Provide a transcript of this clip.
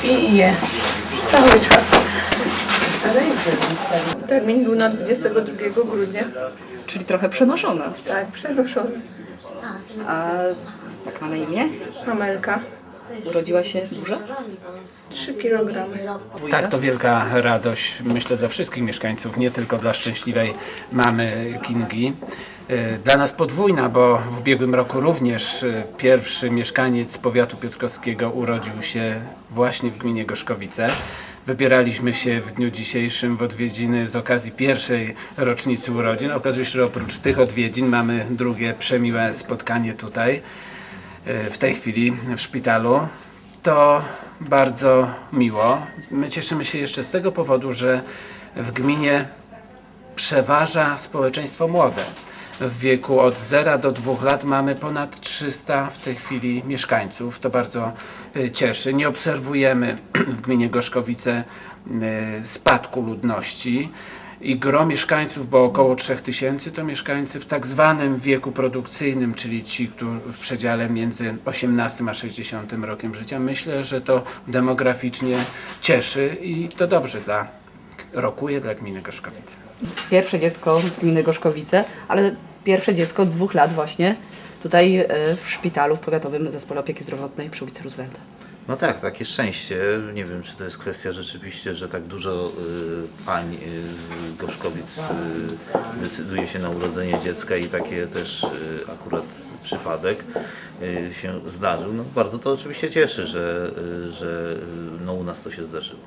śpi i je. Cały czas. Termin był na 22 grudnia. Czyli trochę przenoszona. Tak, przenoszony. A jak ma na imię? Amelka. Urodziła się duża? 3 kg. Tak, to wielka radość, myślę, dla wszystkich mieszkańców, nie tylko dla szczęśliwej mamy Kingi. E, Dla nas podwójna, bo w ubiegłym roku również e, pierwszy mieszkaniec powiatu piotrkowskiego urodził się właśnie w gminie Gorzkowice. Wybieraliśmy się w dniu dzisiejszym w odwiedziny z okazji pierwszej rocznicy urodzin. Okazuje się, że oprócz tych odwiedzin mamy drugie przemiłe spotkanie tutaj w tej chwili w szpitalu. To bardzo miło. My cieszymy się jeszcze z tego powodu, że w gminie przeważa społeczeństwo młode. W wieku od 0 do 2 lat mamy ponad 300 w tej chwili mieszkańców. To bardzo y, cieszy. Nie obserwujemy w gminie Gorzkowice y, spadku ludności. I gro mieszkańców, bo około 3000 to mieszkańcy w tak zwanym wieku produkcyjnym, czyli ci, którzy w przedziale między 18 a 60 rokiem życia. Myślę, że to demograficznie cieszy i to dobrze dla rokuje dla gminy Gorzkowice. Pierwsze dziecko z gminy Gorzkowice, ale pierwsze dziecko od dwóch lat właśnie tutaj e, w szpitalu w Powiatowym Zespole Opieki Zdrowotnej przy ulicy Roosevelta. No tak, takie szczęście. Nie wiem, czy to jest kwestia rzeczywiście, że tak dużo y, pań y, z Gorzkowic y, decyduje się na urodzenie dziecka i takie też y, akurat przypadek y, się zdarzył. No, bardzo to oczywiście cieszy, że, y, że y, no, u nas to się zdarzyło.